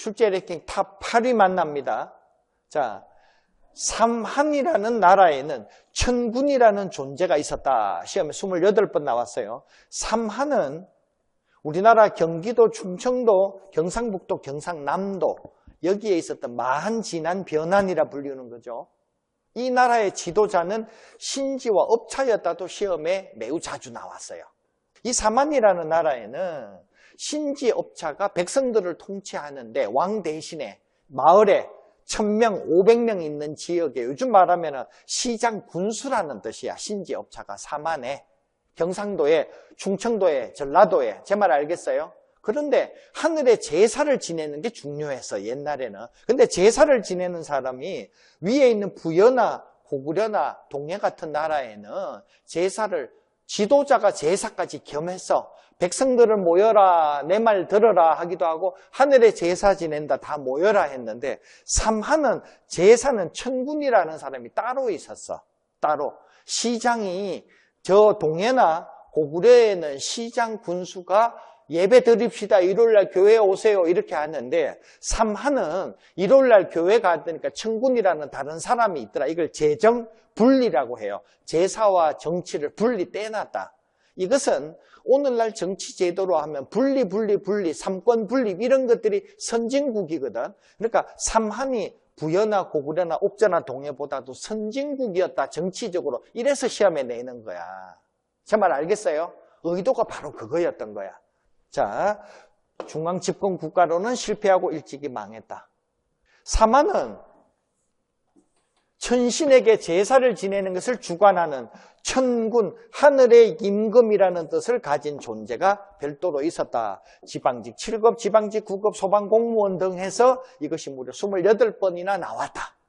출제 랭킹 탑 8위 만납니다. 자, 삼한이라는 나라에는 천군이라는 존재가 있었다. 시험에 28번 나왔어요. 삼한은 우리나라 경기도, 충청도, 경상북도, 경상남도 여기에 있었던 마한 진한 변환이라 불리는 거죠. 이 나라의 지도자는 신지와 업차였다도 시험에 매우 자주 나왔어요. 이 사만이라는 나라에는 신지 업차가 백성들을 통치하는데 왕 대신에 마을에 1000명, 500명 있는 지역에 요즘 말하면 시장 군수라는 뜻이야. 신지 업차가 사만에 경상도에 충청도에 전라도에 제 말 알겠어요? 그런데 하늘에 제사를 지내는 게 중요했어 옛날에는 근데 제사를 지내는 사람이 위에 있는 부여나 고구려나 동해 같은 나라에는 제사를 지도자가 제사까지 겸해서 백성들을 모여라 내 말 들어라 하기도 하고 하늘에 제사 지낸다 다 모여라 했는데 삼하는 제사는 천군이라는 사람이 따로 있었어. 따로. 시장이 저 동해나 고구려에는 시장 군수가 예배 드립시다. 일요일날 교회 오세요. 이렇게 하는데 삼하는 일요일날 교회 가니까 천군이라는 다른 사람이 있더라. 이걸 재정 분리라고 해요. 제사와 정치를 분리 떼놨다. 이것은 오늘날 정치 제도로 하면 분리 분리 분리 삼권 분리 이런 것들이 선진국이거든. 그러니까 삼한이 부여나 고구려나 옥저나 동해보다도 선진국이었다 정치적으로 이래서 시험에 내는 거야. 제 말 알겠어요? 의도가 바로 그거였던 거야. 자, 중앙 집권 국가로는 실패하고 일찍이 망했다. 사마는 천신에게 제사를 지내는 것을 주관하는 천군, 하늘의 임금이라는 뜻을 가진 존재가 별도로 있었다. 지방직 7급, 지방직 9급, 소방공무원 등 해서 이것이 무려 28번이나 나왔다.